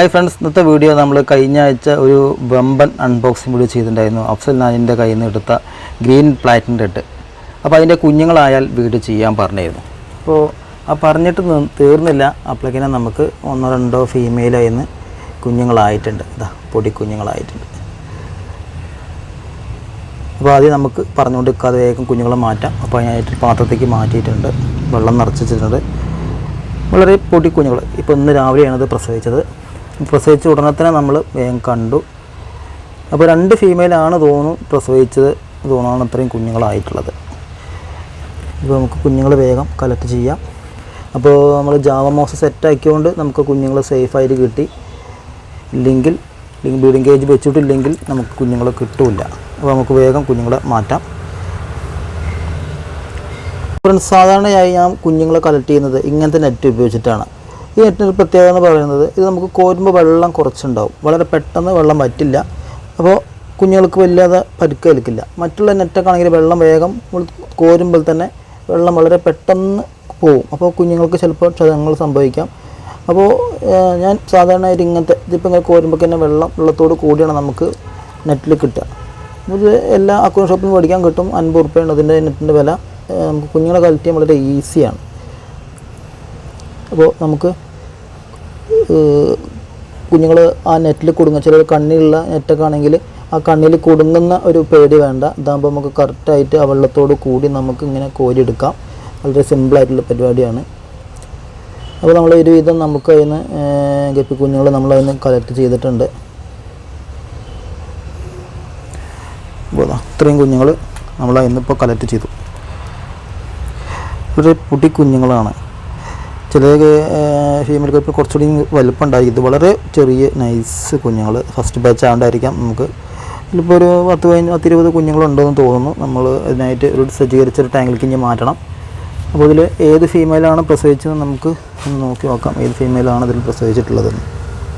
Hi friends ഇന്നത്തെ video നമ്മൾ കഴിഞ്ഞ ആഴ്ച ഒരു ബമ്പൻ അൺബോക്സിംഗ് വീഡിയോ ചെയ്തിട്ടുണ്ടായിരുന്നു. അഫ്സൽ നാജിന്റെ കയ്യിൽ നിന്ന് എടുത്ത ഗ്രീൻ പ്ലാറ്റിൻ ഇട്ട് അപ്പോൾ അതിന്റെ കുഞ്ഞുങ്ങളായാൽ വീട് ചെയ്യാൻ പറഞ്ഞിരുന്നു. അപ്പോൾ ആ പറഞ്ഞിട്ട് തീർന്നില്ല. അപ്പോഴേക്കിനെ നമുക്ക് ഒന്നോ രണ്ടോ ഫീമെയിലായി നിന്ന് കുഞ്ഞുങ്ങളായിട്ടുണ്ട്. ഇതാ പൊടി കുഞ്ഞുങ്ങളായിട്ടുണ്ട്. അപ്പോൾ ആദ്യം നമുക്ക് പറഞ്ഞുകൊണ്ട് വേഗം കുഞ്ഞുങ്ങളെ മാറ്റാം. അപ്പോൾ അതിനായിട്ട് പാത്രത്തേക്ക് മാറ്റിയിട്ടുണ്ട്. വെള്ളം നിറച്ചിട്ടുണ്ട് വളരെ പൊടി കുഞ്ഞുങ്ങൾ. ഇപ്പോൾ ഇന്ന് രാവിലെയാണ് ഇത് പ്രസവിച്ചത്. പ്രസവിച്ച ഉടനെ തന്നെ നമ്മൾ വേഗം കണ്ടു. അപ്പോൾ രണ്ട് ഫീമെയിലാണ് തോന്നുന്നു പ്രസവിച്ചത് തോന്നാണ് അത്രയും കുഞ്ഞുങ്ങളായിട്ടുള്ളത്. ഇപ്പോൾ നമുക്ക് കുഞ്ഞുങ്ങൾ വേഗം കളക്ട് ചെയ്യാം. അപ്പോൾ നമ്മൾ ജാവ മോസ് സെറ്റാക്കിയതുകൊണ്ട് നമുക്ക് കുഞ്ഞുങ്ങൾ സേഫായിട്ട് കിട്ടി. ഇല്ലെങ്കിൽ ബ്രീഡിംഗ് കേജ് വെച്ചിട്ടില്ലെങ്കിൽ നമുക്ക് കുഞ്ഞുങ്ങളെ കിട്ടില്ല. അപ്പോൾ നമുക്ക് വേഗം കുഞ്ഞുങ്ങളെ മാറ്റാം. ഫ്രണ്ട്സ് സാധാരണയായി ഞാൻ കുഞ്ഞുങ്ങളെ കളക്ട് ചെയ്യുന്നത് ഇങ്ങനത്തെ നെറ്റ് ഉപയോഗിച്ചിട്ടാണ്. ഈ നെറ്റിന് പ്രത്യേകത എന്ന് പറയുന്നത് ഇത് നമുക്ക് കോരുമ്പോൾ വെള്ളം കുറച്ചുണ്ടാവും. വളരെ പെട്ടെന്ന് വെള്ളം പറ്റില്ല അപ്പോൾ കുഞ്ഞുങ്ങൾക്ക് വല്ലാതെ പരുക്കേൽക്കില്ല. മറ്റുള്ള നെറ്റൊക്കെ ആണെങ്കിൽ വെള്ളം വേഗം കോരുമ്പോൾ തന്നെ വെള്ളം വളരെ പെട്ടെന്ന് പോവും. അപ്പോൾ കുഞ്ഞുങ്ങൾക്ക് ചിലപ്പോൾ ക്ഷതങ്ങൾ സംഭവിക്കാം. അപ്പോൾ ഞാൻ സാധാരണയായിട്ട് ഇങ്ങനത്തെ ഇതിപ്പോൾ ഇങ്ങനെ കോരുമ്പോൾ തന്നെ വെള്ളം വെള്ളത്തോട് കൂടിയാണ് നമുക്ക് നെറ്റിൽ കിട്ടുക. ഇത് എല്ലാ അക്കൗണ്ട് ഷോപ്പിൽ നിന്ന് മേടിക്കാൻ കിട്ടും. അൻപത് റുപ്യാണ് അതിന്റെ നെറ്റിന്റെ വില. നമുക്ക് കുഞ്ഞുങ്ങളെ കളക്ട് ചെയ്യാൻ വളരെ ഈസിയാണ്. അപ്പോൾ നമുക്ക് കുഞ്ഞുങ്ങൾ ആ നെറ്റിൽ കുടുങ്ങുക ചില കണ്ണിലുള്ള നെറ്റൊക്കെ ആണെങ്കിൽ ആ കണ്ണിൽ കുടുങ്ങുന്ന ഒരു പേടി വേണ്ട. ഇതാകുമ്പോൾ നമുക്ക് കറക്റ്റായിട്ട് ആ വെള്ളത്തോട് കൂടി നമുക്ക് ഇങ്ങനെ കോരിയെടുക്കാം. വളരെ സിമ്പിളായിട്ടുള്ള പരിപാടിയാണ്. അപ്പോൾ നമ്മൾ ഒരുവിധം നമുക്ക് അതിന് ഗപ്പി കുഞ്ഞുങ്ങൾ നമ്മൾ അതിന് കളക്ട് ചെയ്തിട്ടുണ്ട്. ഇത്രയും കുഞ്ഞുങ്ങൾ നമ്മൾ ഇപ്പോൾ കളക്ട് ചെയ്തു. ഒരു പുട്ടി കുഞ്ഞുങ്ങളാണ്. ചില ഫീമെയിൽ കപ്പ് കുറച്ചുകൂടി വലുപ്പം ഉണ്ടായി ഇത് വളരെ ചെറിയ നൈസ് കുഞ്ഞുങ്ങൾ ഫസ്റ്റ് ബാച്ച് ആണ്ടായിരിക്കാം നമുക്ക്. ഇതിലിപ്പോൾ ഒരു പത്ത് പതിനഞ്ച് പത്തിരുപത് കുഞ്ഞുങ്ങളുണ്ടെന്ന് തോന്നുന്നു. നമ്മൾ അതിനായിട്ട് ഒരു സജ്ജീകരിച്ച ഒരു ടാങ്കിലേക്ക് ഇനി മാറ്റണം. അപ്പോൾ ഇതിൽ ഏത് ഫീമെയിലാണ് പ്രസവിച്ചത് നമുക്ക് ഒന്ന് നോക്കി നോക്കാം. ഏത് ഫീമെയിലാണ് ഇതിൽ പ്രസവിച്ചിട്ടുള്ളതെന്ന്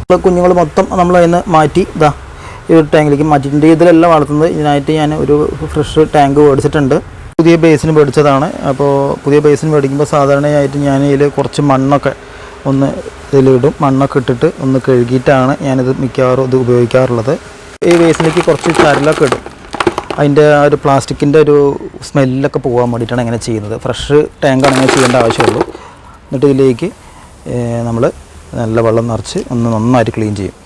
ഇപ്പോൾ കുഞ്ഞുങ്ങൾ മൊത്തം നമ്മൾ അതിന് മാറ്റി ഇതാ ഈ ഒരു ടാങ്കിലേക്ക് മാറ്റിയിട്ടുണ്ട്. ഇതിലെല്ലാം വളർത്തുന്നത് ഇതിനായിട്ട് ഞാൻ ഒരു ഫ്രഷ് ടാങ്ക് മേടിച്ചിട്ടുണ്ട്. പുതിയ ബേസിന് മേടിച്ചതാണ്. അപ്പോൾ പുതിയ ബേസിന് മേടിക്കുമ്പോൾ സാധാരണയായിട്ട് ഞാൻ ഇതിൽ കുറച്ച് മണ്ണൊക്കെ ഒന്ന് ഇതിലിടും. മണ്ണൊക്കെ ഇട്ടിട്ട് ഒന്ന് കഴുകിയിട്ടാണ് ഞാനിത് മിക്കവാറും ഇത് ഉപയോഗിക്കാറുള്ളത്. ഈ ബേസിലേക്ക് കുറച്ച് ചരലൊക്കെ ഇടും. അതിന്റെ ആ ഒരു പ്ലാസ്റ്റിക്കിന്റെ ഒരു സ്മെല്ലൊക്കെ പോകാൻ വേണ്ടിയിട്ടാണ് അങ്ങനെ ചെയ്യുന്നത്. ഫ്രഷ് ടാങ്കാണ് ഇങ്ങനെ ചെയ്യേണ്ട ആവശ്യമുള്ളൂ. എന്നിട്ട് ഇതിലേക്ക് നമ്മൾ നല്ല വെള്ളം നിറച്ച് ഒന്ന് നന്നായിട്ട് ക്ലീൻ ചെയ്യും.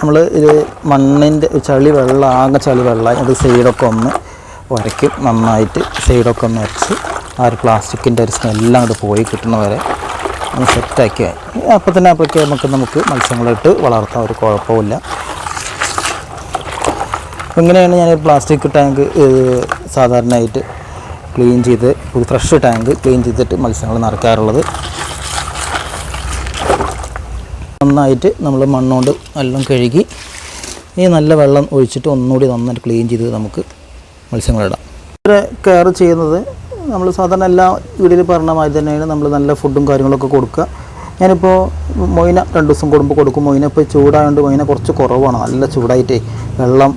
നമ്മൾ ഇത് മണ്ണിന്റെ ചളി വെള്ളം ആകെ ചളി വെള്ളം അത് സൈഡൊക്കെ ഒന്ന് ഉരയ്ക്കും നന്നായിട്ട് സൈഡൊക്കെ ഒന്ന് ഉരച്ച് ആ ഒരു പ്ലാസ്റ്റിക്കിന്റെ ഒരു സ്മെല്ലാം അങ്ങോട്ട് പോയി കിട്ടുന്ന വരെ ഒന്ന് സെറ്റാക്കി അപ്പോൾ തന്നെ അപ്പോഴേക്ക് നമുക്ക് നമുക്ക് മത്സ്യങ്ങളിട്ട് വളർത്താം ഒരു കുഴപ്പമില്ല ഇങ്ങനെയാണ് ഞാൻ പ്ലാസ്റ്റിക് ടാങ്ക് സാധാരണയായിട്ട് ക്ലീൻ ചെയ്ത് ഒരു ഫ്രഷ് ടാങ്ക് ക്ലീൻ ചെയ്തിട്ട് മത്സ്യങ്ങൾ നിറയ്ക്കാറുള്ളത് നന്നായിട്ട് നമ്മൾ മണ്ണുകൊണ്ട് എല്ലാം കഴുകി ഈ നല്ല വെള്ളം ഒഴിച്ചിട്ട് ഒന്നുകൂടി നന്നായിട്ട് ക്ലീൻ ചെയ്ത് നമുക്ക് മത്സ്യങ്ങളിടാം. ഇവരെ കെയർ ചെയ്യുന്നത് നമ്മൾ സാധാരണ എല്ലാ വീട്ടിൽ പറഞ്ഞ മാതിരി തന്നെയാണ് നമ്മൾ നല്ല ഫുഡും കാര്യങ്ങളൊക്കെ കൊടുക്കുക. ഞാനിപ്പോൾ മൊയിന രണ്ട് ദിവസം കൂടുമ്പോൾ കൊടുക്കും. മൊയിന ഇപ്പോൾ ചൂടായതുകൊണ്ട് മൊയിന കുറച്ച് കുറവാണ്. നല്ല ചൂടായിട്ടേ വെള്ളം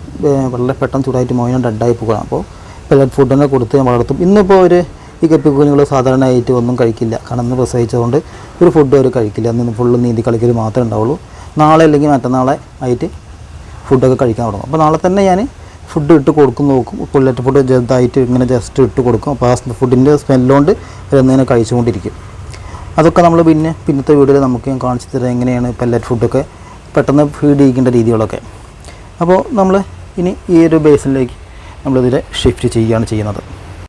വളരെ പെട്ടെന്ന് ചൂടായിട്ട് മൊയിന ഡെഡായി പോകുകയാണ് അപ്പോൾ പെല്ലറ്റ് തന്നെ കൊടുത്ത് ഞാൻ വളർത്തും. ഇന്നിപ്പോൾ ഒരു ഈ കപ്പി കുഞ്ഞുങ്ങൾ സാധാരണയായിട്ട് ഒന്നും കഴിക്കില്ല. കാരണം ഇന്ന് പ്രസവിച്ചതുകൊണ്ട് ഒരു ഫുഡ് അവർ കഴിക്കില്ല. അന്ന് ഫുള്ള് നീന്തി കളിക്കൽ മാത്രമേ ഉണ്ടാവുള്ളൂ. നാളെ അല്ലെങ്കിൽ മറ്റന്നാളെ ആയിട്ട് ഫുഡൊക്കെ കഴിക്കാൻ തുടങ്ങും. അപ്പോൾ നാളെ തന്നെ ഞാൻ ഫുഡ് ഇട്ട് കൊടുക്കും നോക്കും. പുല്ലറ്റ് ഫുഡ് ചെറുതായിട്ട് ഇങ്ങനെ ജസ്റ്റ് ഇട്ട് കൊടുക്കും. അപ്പോൾ ആ ഫുഡിന്റെ സ്മെല്ലുകൊണ്ട് ഇങ്ങനെ കഴിച്ചുകൊണ്ടിരിക്കും. അതൊക്കെ നമ്മൾ പിന്നെ പിന്നത്തെ വീഡിയോയിൽ നമുക്ക് ഞാൻ കാണിച്ചു തരാം എങ്ങനെയാണ് പെല്ലറ്റ് ഫുഡൊക്കെ പെട്ടെന്ന് ഫീഡ് ചെയ്യിക്കേണ്ട രീതികളൊക്കെ. അപ്പോൾ നമ്മൾ ഇനി ഈ ഒരു ബേസിലേക്ക് നമ്മളിതിൽ ഷിഫ്റ്റ് ചെയ്യുകയാണ് ചെയ്യുന്നത്.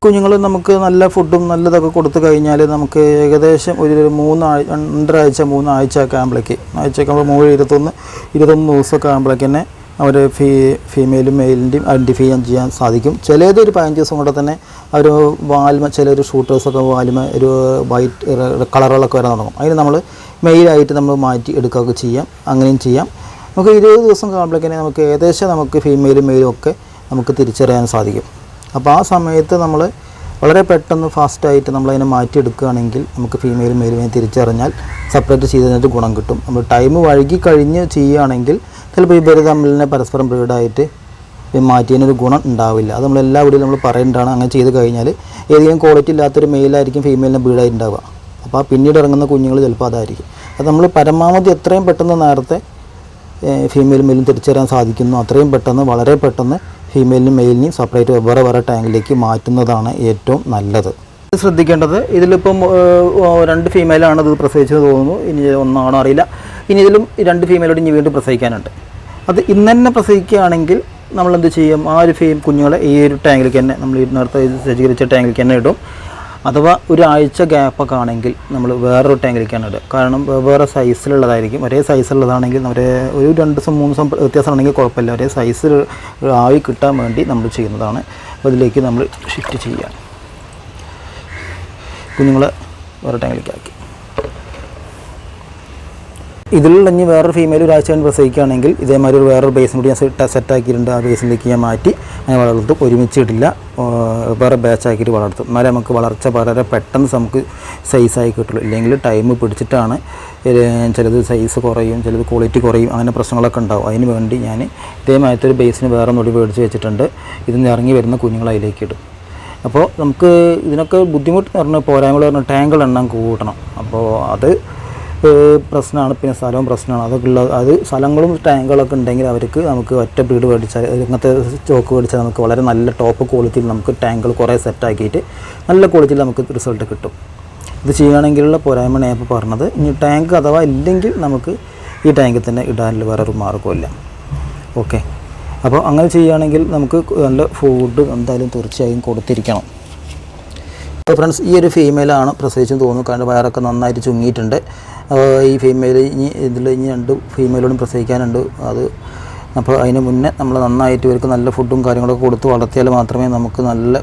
കുഞ്ഞുങ്ങൾ നമുക്ക് നല്ല ഫുഡും നല്ലതൊക്കെ കൊടുത്തു കഴിഞ്ഞാൽ നമുക്ക് ഏകദേശം ഒരു മൂന്നാഴ്ച രണ്ടരാഴ്ച മൂന്നാഴ്ച ഒക്കെ ആകുമ്പോഴേക്ക് ആഴ്ചയൊക്കെ ആകുമ്പോൾ മൂന്ന് ഇരുപത്തൊന്ന് ഇരുപത്തൊന്ന് ദിവസമൊക്കെ ആകുമ്പോഴേക്ക് തന്നെ അവർ ഫീ ഫീമെയിലും മെയിലിന്റെയും ഐഡന്റിഫൈ ചെയ്യാൻ സാധിക്കും. ചിലത് ഒരു പതിനഞ്ച് ദിവസം കൊണ്ട് തന്നെ അവർ വാൽമ ചില ഒരു ഷൂട്ടേഴ്സൊക്കെ വാൽമ ഒരു വൈറ്റ് കളറുകളൊക്കെ വരാൻ തുടങ്ങും. അതിന് നമ്മൾ മെയിലായിട്ട് നമ്മൾ മാറ്റി എടുക്കുകയൊക്കെ ചെയ്യാം. അങ്ങനെയും ചെയ്യാം. നമുക്ക് ഇരുപത് ദിവസം കാണുമ്പോഴേക്കന്നെ നമുക്ക് ഏകദേശം നമുക്ക് ഫീമെയിലും മെയിലും ഒക്കെ നമുക്ക് തിരിച്ചറിയാൻ സാധിക്കും. അപ്പോൾ ആ സമയത്ത് നമ്മൾ വളരെ പെട്ടെന്ന് ഫാസ്റ്റായിട്ട് നമ്മളതിനെ മാറ്റിയെടുക്കുകയാണെങ്കിൽ നമുക്ക് ഫീമെയിലും മെയിലും തിരിച്ചറിഞ്ഞാൽ സെപ്പറേറ്റ് ചെയ്തതിനകത്ത് ഗുണം കിട്ടും. നമ്മൾ ടൈം വഴുകി കഴിഞ്ഞ് ചെയ്യുകയാണെങ്കിൽ ചിലപ്പോൾ ഇവർ തമ്മിൽ തന്നെ പരസ്പരം ബ്രീഡായിട്ട് മാറ്റിയതിനൊരു ഗുണം ഉണ്ടാവില്ല. അത് നമ്മൾ എല്ലാ വീടും നമ്മൾ പറയേണ്ടതാണ്. അങ്ങനെ ചെയ്ത് കഴിഞ്ഞാൽ ഏതെങ്കിലും ക്വാളിറ്റി ഇല്ലാത്തൊരു മെയിലായിരിക്കും ഫീമെയിലിനെ ബ്രീഡായിട്ടുണ്ടാവുക അപ്പോൾ ആ പിന്നീട് ഇറങ്ങുന്ന കുഞ്ഞുങ്ങൾ ചിലപ്പോൾ അതായിരിക്കും. അത് നമ്മൾ പരമാവധി എത്രയും പെട്ടെന്ന് നേരത്തെ ഫീമെയിലും മെയിലും തിരിച്ചറിയാൻ സാധിക്കുന്നു. അത്രയും പെട്ടെന്ന് വളരെ പെട്ടെന്ന് ഫീമെയിലിനും മെയിലിനെയും സെപ്പറേറ്റ് വെവ്വേറെ വേറെ ടാങ്കിലേക്ക് മാറ്റുന്നതാണ് ഏറ്റവും നല്ലത്. ശ്രദ്ധിക്കേണ്ടത് ഇതിലിപ്പം രണ്ട് ഫീമെയിലാണ് ഇത് പ്രസവിച്ചത് തോന്നുന്നു. ഇനി ഒന്നാണോ അറിയില്ല. ഇനി ഇതിലും രണ്ട് ഫീമെയിലോട് ഇനി വീണ്ടും പ്രസവിക്കാനുണ്ട്. അത് ഇന്ന് തന്നെ പ്രസവിക്കുകയാണെങ്കിൽ നമ്മൾ എന്ത് ചെയ്യും? ആ ഒരു ഫീം കുഞ്ഞുങ്ങളെ ഈ ഒരു ടാങ്കിലേക്ക് തന്നെ നമ്മൾ നേരത്തെ സജ്ജീകരിച്ച ടാങ്കിലേക്ക് തന്നെ ഇടും. അഥവാ ഒരാഴ്ച ഗ്യാപ്പൊക്കെ ആണെങ്കിൽ നമ്മൾ വേറൊരു ടാങ്കിലേക്കാണ് ഇടുക. കാരണം വേറെ സൈസിലുള്ളതായിരിക്കും ഒരേ സൈസിലുള്ളതാണെങ്കിൽ ഒരേ ഒരു രണ്ട് ദിവസം മൂന്ന് ദിവസം വ്യത്യാസമാണെങ്കിൽ കുഴപ്പമില്ല. ഒരേ സൈസിൽ ആയി കിട്ടാൻ വേണ്ടി നമ്മൾ ചെയ്യുന്നതാണ്. അപ്പോൾ ഇതിലേക്ക് നമ്മൾ ഷിഫ്റ്റ് ചെയ്യുക. കുഞ്ഞുങ്ങളെ വേറെ ടാങ്കിലേക്ക് ആക്കി. ഇതിലുള്ള ഇനി വേറൊരു ഫീമെയിൽ ഒരാഴ്ച കഴിഞ്ഞ് പ്രസവിക്കുകയാണെങ്കിൽ ഇതേമാതിരി ഒരു വേറൊരു ബേസും കൂടി ഞാൻ സെറ്റ് ആക്കിയിട്ടുണ്ട്. ആ ബേസിലേക്ക് ഞാൻ മാറ്റി അങ്ങനെ വളർത്തും ഒരുമിച്ചിട്ടില്ല. വേറെ ബാച്ച് ആക്കിയിട്ട് വളർത്തും. എന്നാലേ നമുക്ക് വളർച്ച വളരെ പെട്ടെന്ന് നമുക്ക് സൈസായി കിട്ടുള്ളൂ. ഇല്ലെങ്കിൽ ടൈം പിടിച്ചിട്ടാണ് ചിലത് സൈസ് കുറയും ചിലത് ക്വാളിറ്റി കുറയും അങ്ങനെ പ്രശ്നങ്ങളൊക്കെ ഉണ്ടാവും. അതിന് വേണ്ടി ഞാൻ ഇതേമാതിരത്തെ ഒരു ബേസിന് വേറെ നൊടി മേടിച്ച് വെച്ചിട്ടുണ്ട്. ഇത് ഇറങ്ങി വരുന്ന കുഞ്ഞുങ്ങൾ അതിലേക്ക് ഇടും. അപ്പോൾ നമുക്ക് ഇതിനൊക്കെ ബുദ്ധിമുട്ട് പറഞ്ഞാൽ പോരായ്മകൾ പറഞ്ഞാൽ ടാങ്കുകൾ എണ്ണം കൂട്ടണം. അപ്പോൾ അത് പ്രശ്നമാണ് പിന്നെ സ്ഥലവും പ്രശ്നമാണ് അതൊക്കെ ഉള്ള അത് സ്ഥലങ്ങളും ടാങ്കുകളൊക്കെ ഉണ്ടെങ്കിൽ അവർക്ക് നമുക്ക് ഒറ്റ ബ്രീഡ് മേടിച്ചാൽ ഇങ്ങനത്തെ ചോക്ക് മേടിച്ചാൽ നമുക്ക് വളരെ നല്ല ടോപ്പ് ക്വാളിറ്റിയിൽ നമുക്ക് ടാങ്കുകൾ കുറേ സെറ്റാക്കിയിട്ട് നല്ല ക്വാളിറ്റിയിൽ നമുക്ക് റിസൾട്ട് കിട്ടും. ഇത് ചെയ്യുകയാണെങ്കിലുള്ള പോരായ്മയാണ് ഞാൻ ഇപ്പോൾ പറഞ്ഞത്. ഇനി ടാങ്ക് അഥവാ ഇല്ലെങ്കിൽ നമുക്ക് ഈ ടാങ്കിൽ തന്നെ ഇടാനുള്ള വേറെ ഒരു മാർഗമില്ല ഓക്കെ അപ്പോൾ അങ്ങനെ ചെയ്യുകയാണെങ്കിൽ നമുക്ക് നല്ല ഫുഡ് എന്തായാലും തീർച്ചയായും കൊടുത്തിരിക്കണം. ഫ്രണ്ട്സ് ഈ ഒരു ഫീമെയിലാണ് പ്രസവിച്ചെന്ന് തോന്നുന്നു. കാരണം വയറൊക്കെ നന്നായിട്ട് ചുങ്ങിയിട്ടുണ്ട്. ഈ ഫീമെയിൽ ഇനി ഇതിൽ ഇനി രണ്ട് ഫീമെയിലോടും പ്രസവിക്കാനുണ്ട്. അത് അപ്പോൾ അതിന് മുന്നേ നമ്മൾ നന്നായിട്ട് ഇവർക്ക് നല്ല ഫുഡും കാര്യങ്ങളൊക്കെ കൊടുത്ത് വളർത്തിയാൽ മാത്രമേ നമുക്ക് നല്ല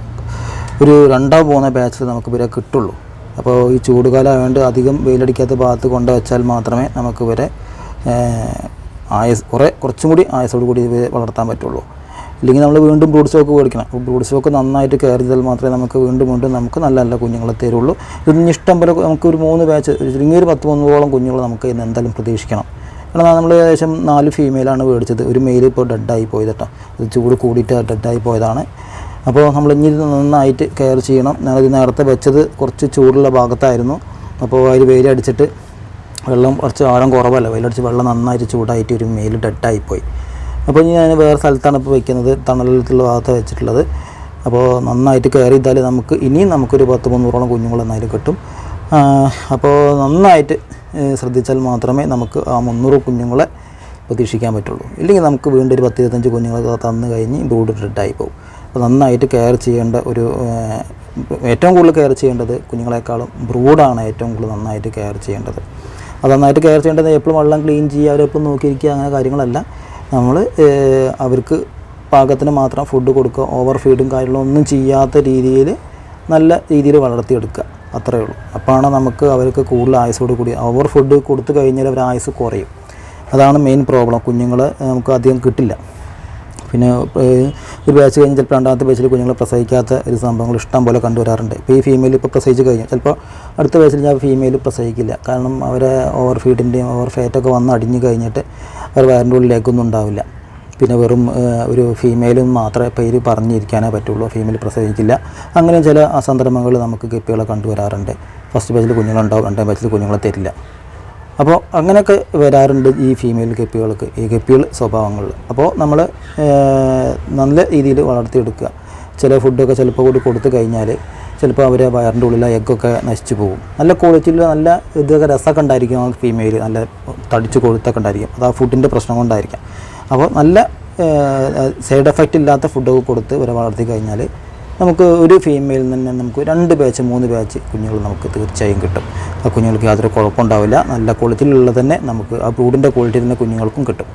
ഒരു രണ്ടാം പോകുന്ന ബാച്ചിൽ നമുക്ക് ഇവരെ കിട്ടുള്ളൂ. അപ്പോൾ ഈ ചൂടുകാലം ആയതുകൊണ്ട് അധികം വെയിലടിക്കാത്ത ഭാഗത്ത് കൊണ്ട് വെച്ചാൽ മാത്രമേ നമുക്ക് ഇവരെ ആയസ് കുറേ കുറച്ചും കൂടി ആയസോട് കൂടി ഇവരെ വളർത്താൻ പറ്റുള്ളൂ. ഇല്ലെങ്കിൽ നമ്മൾ വീണ്ടും ബ്രൂഡ് സ്റ്റോക്ക് മേടിക്കണം. അപ്പോൾ ബ്രൂഡ് സ്റ്റോക്ക് നന്നായിട്ട് കെയർ ചെയ്താൽ മാത്രമേ നമുക്ക് വീണ്ടും വീണ്ടും നമുക്ക് നല്ല നല്ല കുഞ്ഞുങ്ങളെ തരുള്ളൂ. ഇതൊന്നും ഇഷ്ടം പോലെ നമുക്ക് ഒരു മൂന്ന് ബാച്ച് ചുരുങ്ങിയ ഒരു പത്ത് മുന്നൂറോളം കുഞ്ഞുങ്ങൾ നമുക്ക് ഇന്ന് എന്തായാലും പ്രതീക്ഷിക്കണം. കാരണം നമ്മൾ ഏകദേശം നാല് ഫീമെയിലാണ് മേടിച്ചത്. ഒരു മെയിൽ ഇപ്പോൾ ഡെഡായി പോയത് കേട്ടോ. ഇത് ചൂട് കൂടിയിട്ട് ഡെഡായി പോയതാണ്. അപ്പോൾ നമ്മൾ ഇനി നന്നായിട്ട് കെയർ ചെയ്യണം. ഞാനത് നേരത്തെ വെച്ചത് കുറച്ച് ചൂടുള്ള ഭാഗത്തായിരുന്നു. അപ്പോൾ അതിൽ വെയിലടിച്ചിട്ട് വെള്ളം കുറച്ച് ആഴം കുറവല്ല. വെയിലടിച്ച് വെള്ളം നന്നായിട്ട് ചൂടായിട്ട് ഒരു മെയിൽ ഡെഡായിപ്പോയി അപ്പോൾ ഞാൻ വേറെ സ്ഥലത്താണ് ഇപ്പോൾ വെക്കുന്നത്. തണലത്തുള്ള ഭാഗത്ത് വെച്ചിട്ടുള്ളത്. അപ്പോൾ നന്നായിട്ട് കയറി ചെയ്താൽ നമുക്ക് ഇനിയും നമുക്കൊരു പത്ത് മുന്നൂറോളം കുഞ്ഞുങ്ങൾ എന്നാലും കിട്ടും. അപ്പോൾ നന്നായിട്ട് ശ്രദ്ധിച്ചാൽ മാത്രമേ നമുക്ക് ആ മുന്നൂറ് കുഞ്ഞുങ്ങളെ പ്രതീക്ഷിക്കാൻ പറ്റുള്ളൂ. ഇല്ലെങ്കിൽ നമുക്ക് വീണ്ടും ഒരു പത്ത് ഇരുപത്തഞ്ച് കുഞ്ഞുങ്ങളെ തന്നു കഴിഞ്ഞ് ബ്രൂഡ് ഡെഡായി പോകും. അപ്പോൾ നന്നായിട്ട് കെയർ ചെയ്യേണ്ട ഒരു ഏറ്റവും കൂടുതൽ കെയർ ചെയ്യേണ്ടത് കുഞ്ഞുങ്ങളെക്കാളും ബ്രൂഡാണ് ഏറ്റവും കൂടുതൽ നന്നായിട്ട് കെയർ ചെയ്യേണ്ടത്. അത് നന്നായിട്ട് കെയർ ചെയ്യേണ്ടത് എപ്പോഴും വെള്ളം ക്ലീൻ ചെയ്യുക അവരെപ്പോഴും നോക്കിയിരിക്കുക അങ്ങനെ കാര്യങ്ങളല്ല. നമ്മൾ അവർക്ക് പാകത്തിന് മാത്രം ഫുഡ് കൊടുക്കുക ഓവർ ഫീഡും കാര്യങ്ങളും ഒന്നും ചെയ്യാത്ത രീതിയിൽ നല്ല രീതിയിൽ വളർത്തിയെടുക്കുക. അത്രയേ ഉള്ളൂ. അപ്പോഴാണ് നമുക്ക് അവർക്ക് കൂടുതൽ ആയുസോട് കൂടി. ഓവർ ഫുഡ് കൊടുത്തു കഴിഞ്ഞാൽ അവർ ആയുസ് കുറയും. അതാണ് മെയിൻ പ്രോബ്ലം കുഞ്ഞുങ്ങൾ നമുക്ക് അധികം കിട്ടില്ല. പിന്നെ ഒരു ബാച്ച് കഴിഞ്ഞ് ചിലപ്പോൾ രണ്ടാമത്തെ ബാച്ചിൽ കുഞ്ഞുങ്ങളെ പ്രസവിക്കാത്ത ഒരു സംഭവങ്ങൾ ഇഷ്ടം പോലെ കണ്ടുവരാറുണ്ട് ഇപ്പോൾ ഈ ഫീമെയിൽ ഇപ്പോൾ പ്രസവിച്ച് കഴിഞ്ഞു. ചിലപ്പോൾ അടുത്ത ബാച്ചിൽ ഞാൻ ഫീമെയിൽ പ്രസവിക്കില്ല. കാരണം അവരെ ഓവർ ഫീഡിന്റെയും ഓവർ ഫാറ്റൊക്കെ വന്ന് അടിഞ്ഞു കഴിഞ്ഞിട്ട് അവർ വയറിന്റെ ഉള്ളിലേക്കൊന്നും ഉണ്ടാവില്ല. പിന്നെ വെറും ഒരു ഫീമെയിലും മാത്രമേ പേര് പറഞ്ഞിരിക്കാനേ പറ്റുള്ളൂ. ഫീമെയിൽ പ്രസവിക്കില്ല. അങ്ങനെ ചില സന്ദർഭങ്ങൾ നമുക്ക് ഗപ്പികളെ കണ്ടുവരാറുണ്ട് ഫസ്റ്റ് ബാച്ചിൽ കുഞ്ഞുങ്ങളുണ്ടാവും. രണ്ടാം ബാച്ചിൽ കുഞ്ഞുങ്ങളെ തരില്ല. അപ്പോൾ അങ്ങനെയൊക്കെ വരാറുണ്ട് ഈ ഫീമെയിൽ ഗപ്പികൾക്ക് ഈ ഗപ്പികൾ സ്വഭാവങ്ങളിൽ. അപ്പോൾ നമ്മൾ നല്ല രീതിയിൽ വളർത്തിയെടുക്കുക. ചില ഫുഡൊക്കെ ചിലപ്പോൾ കൂടി കൊടുത്തു കഴിഞ്ഞാൽ ചിലപ്പോൾ അവരെ വയറിന്റെ ഉള്ളിലെ എഗ്ഗൊക്കെ നശിച്ചു പോകും. നല്ല ക്വാളിറ്റിയിൽ നല്ല ഇതൊക്കെ രസമൊക്കെ ഉണ്ടായിരിക്കും ആ ഫീമെയിൽ നല്ല തടിച്ച് കൊഴുത്തൊക്കെ ഉണ്ടായിരിക്കും. അത് ആ ഫുഡിന്റെ പ്രശ്നം കൊണ്ടായിരിക്കാം. അപ്പോൾ നല്ല സൈഡ് എഫക്റ്റ് ഇല്ലാത്ത ഫുഡൊക്കെ കൊടുത്ത് ഇവരെ വളർത്തി കഴിഞ്ഞാൽ നമുക്ക് ഒരു ഫീമെയിൽ തന്നെ നമുക്ക് രണ്ട് ബാച്ച് മൂന്ന് ബാച്ച് കുഞ്ഞുങ്ങൾ നമുക്ക് തീർച്ചയായും കിട്ടും. ആ കുഞ്ഞുങ്ങൾക്ക് യാതൊരു കുഴപ്പമുണ്ടാവില്ല. നല്ല ക്വാളിറ്റിയിലുള്ള തന്നെ നമുക്ക് ആ ബ്രൂഡിന്റെ ക്വാളിറ്റി തന്നെ കുഞ്ഞുങ്ങൾക്കും കിട്ടും.